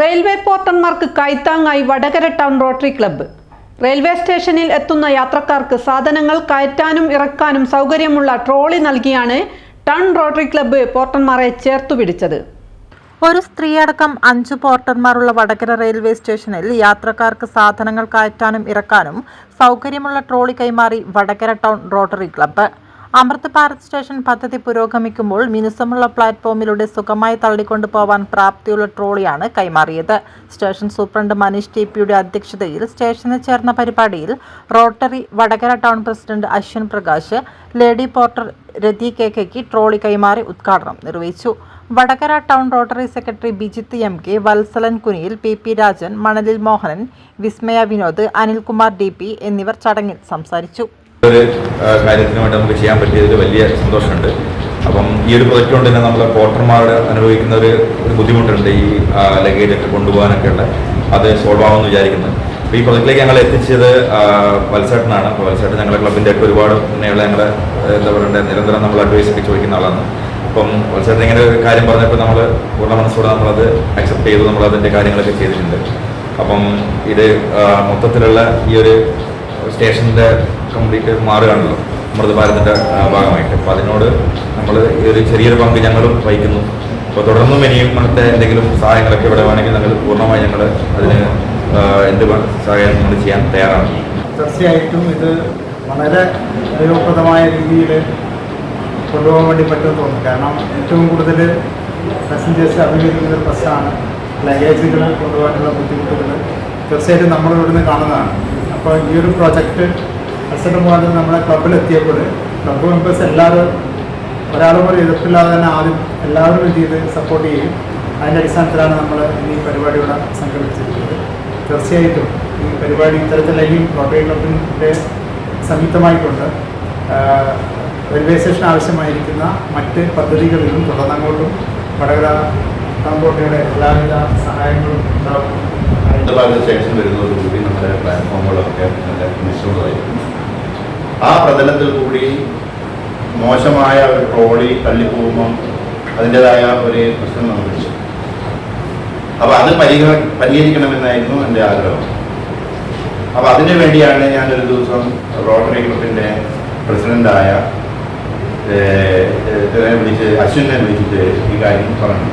Railway പോർട്ടന്മാർക്ക് കൈത്താങ്ങായി Vadakara town rotary club. Railway സ്റ്റേഷനിൽ എത്തുന്ന യാത്രക്കാർക്ക് സാധനങ്ങൾ കയറ്റാനും ഇറക്കാനും സൗകര്യമുള്ള ട്രോളി നൽകിയാണ് ടൗൺ റോട്ടറി ക്ലബ്ബ് പോർട്ടന്മാരെ ചേർത്തുപിടിച്ചത് ഒരു സ്ത്രീയടക്കം അഞ്ച് പോർട്ടർമാരുള്ള വടകര റെയിൽവേ സ്റ്റേഷനിൽ യാത്രക്കാർക്ക് സാധനങ്ങൾ കയറ്റാനും ഇറക്കാനും സൗകര്യമുള്ള ട്രോളി കൈമാറി Vadakara town rotary club. Amrit Bharat station പദ്ധതി പുരോഗമിക്കുമ്പോൾ മിനുസമുള്ള പ്ലാറ്റ്ഫോമിലൂടെ സുഖമായി തള്ളിക്കൊണ്ടു പോവാൻ പ്രാപ്തിയുള്ള ട്രോളിയാണ് കൈമാറിയത്. സ്റ്റേഷൻ സൂപ്രണ്ട് മനീഷ് ടി പിയുടെ അധ്യക്ഷതയിൽ സ്റ്റേഷനിൽ ചേർന്ന പരിപാടിയിൽ rotary Vadakara town president Ashwin Prakash lady porter Rathi K കെക്ക് trolley കൈമാറി ഉദ്ഘാടനം നിർവഹിച്ചു. Vadakara town rotary secretary Bijith M K Vatsalan Kuniyil P P Rajan Manalil Mohanan Vismaya Vinod Anilkumar D P എന്നിവർ ചടങ്ങിൽ സംസാരിച്ചു. ഒരു കാര്യത്തിനുമായിട്ട് കാര്യത്തിന് വേണ്ടി നമുക്ക് ചെയ്യാൻ പറ്റിയതിൽ വലിയ സന്തോഷമുണ്ട്. അപ്പം ഈ ഒരു പ്രൊജക്റ്റ് കൊണ്ട് തന്നെ നമ്മളെ പോർട്ടർമാരുടെ അനുഭവിക്കുന്ന ഒരു ബുദ്ധിമുട്ടുണ്ട് ഈ ലഗേജ് ഒക്കെ കൊണ്ടുപോകാനൊക്കെ ഉള്ള അത് സോൾവ് ആവുമെന്ന് വിചാരിക്കുന്നു. അപ്പോൾ ഈ പ്രൊജക്റ്റിലേക്ക് ഞങ്ങൾ എത്തിച്ചത് വത്സട്ടനാണ്. അപ്പോൾ വത്സേട്ടൻ ഞങ്ങളുടെ ക്ലബിന്റെ ഒക്കെ ഒരുപാട് മുന്നേയുള്ള ഞങ്ങളുടെ എന്താ പറയണ്ടേ നിരന്തരം നമ്മൾ അഡ്വൈസ് ഒക്കെ ചോദിക്കുന്ന ആളാണ്. അപ്പം വത്സേട്ടൻ ഇങ്ങനെ ഒരു കാര്യം പറഞ്ഞപ്പോൾ നമ്മൾ പൂർണ മനസ്സോടെ നമ്മളത് അക്സെപ്റ്റ് ചെയ്തു. നമ്മൾ അതിന്റെ കാര്യങ്ങളൊക്കെ ചെയ്തിട്ടുണ്ട്. അപ്പം ഇത് മൊത്തത്തിലുള്ള ഈ ഒരു സ്റ്റേഷന്റെ കംപ്ലീറ്റ് മാറുകയാണല്ലോ അമൃത ഭാരതിന്റെ ഭാഗമായിട്ട്. അപ്പോൾ അതിനോട് നമ്മൾ ഈ ഒരു ചെറിയൊരു പങ്ക് ഞങ്ങളും വഹിക്കുന്നു. അപ്പോൾ തുടർന്നും ഇനിയും അങ്ങനത്തെ എന്തെങ്കിലും സഹായങ്ങളൊക്കെ ഇവിടെ വേണമെങ്കിൽ ഞങ്ങൾ പൂർണമായി ഞങ്ങൾ അതിന് എന്ത് സഹായം നമ്മൾ ചെയ്യാൻ തയ്യാറാണ്. തീർച്ചയായിട്ടും ഇത് വളരെ ഉപയോഗപ്രദമായ രീതിയിൽ കൊണ്ടുപോകാൻ വേണ്ടി പറ്റുമെന്ന് തോന്നുന്നു. കാരണം ഏറ്റവും കൂടുതൽ പാസഞ്ചേഴ്സ് അഭിമുഖീകരിക്കുന്ന ഒരു ബസ്സാണ് ലഗേജുകൾ കൊണ്ടുപോകാനുള്ള ബുദ്ധിമുട്ടുകൾ തീർച്ചയായിട്ടും നമ്മളിവിടുന്ന് കാണുന്നതാണ്. അപ്പോൾ ഈ ഒരു പ്രൊജക്റ്റ് അസറ്റ് മുഖാന്തരം നമ്മുടെ ക്ലബിലെത്തിയപ്പോൾ ക്ലബ് മെമ്പേഴ്സ് എല്ലാവരും ഒരാളും ഒരു എതിർപ്പില്ലാതെ തന്നെ ആദ്യം എല്ലാവരും ഇത് ചെയ്ത് സപ്പോർട്ട് ചെയ്യും. അതിന്റെ അടിസ്ഥാനത്തിലാണ് നമ്മൾ ഈ പരിപാടി ഇവിടെ സംഘടിപ്പിച്ചിരിക്കുന്നത്. തീർച്ചയായിട്ടും ഈ പരിപാടി ഇത്തരത്തിലെങ്കിലും റോട്ടറി ക്ലബിന്റെ സംയുക്തമായിക്കൊണ്ട് റെയിൽവേ സ്റ്റേഷൻ ആവശ്യമായിരിക്കുന്ന മറ്റ് പദ്ധതികളിലും തുടർന്നങ്ങോട്ടും വടകര കമ്പോട്ടയുടെ എല്ലാവിധ സഹായങ്ങളും ഉണ്ടാവും. നമ്മുടെ പ്ലാറ്റ്ഫോമുകളൊക്കെ നല്ല നിശ്ചലമായിരിക്കും ആ പ്രതലത്തിൽ കൂടി മോശമായ ഒരു ട്രോളി തള്ളിപ്പോകുമ്പം അതിന്റെതായ ഒരു പ്രശ്നം നമുക്ക് അപ്പോൾ അത് പരിഹ പരിഹരിക്കണമെന്നായിരുന്നു എന്റെ ആഗ്രഹം. അപ്പോൾ അതിനു വേണ്ടിയാണ് ഞാനൊരു ദിവസം റോട്ടറി ക്ലബിന്റെ പ്രസിഡന്റായ വിളിച്ച് അശ്വിനെ വിളിച്ചിട്ട് ഈ കാര്യം പറഞ്ഞു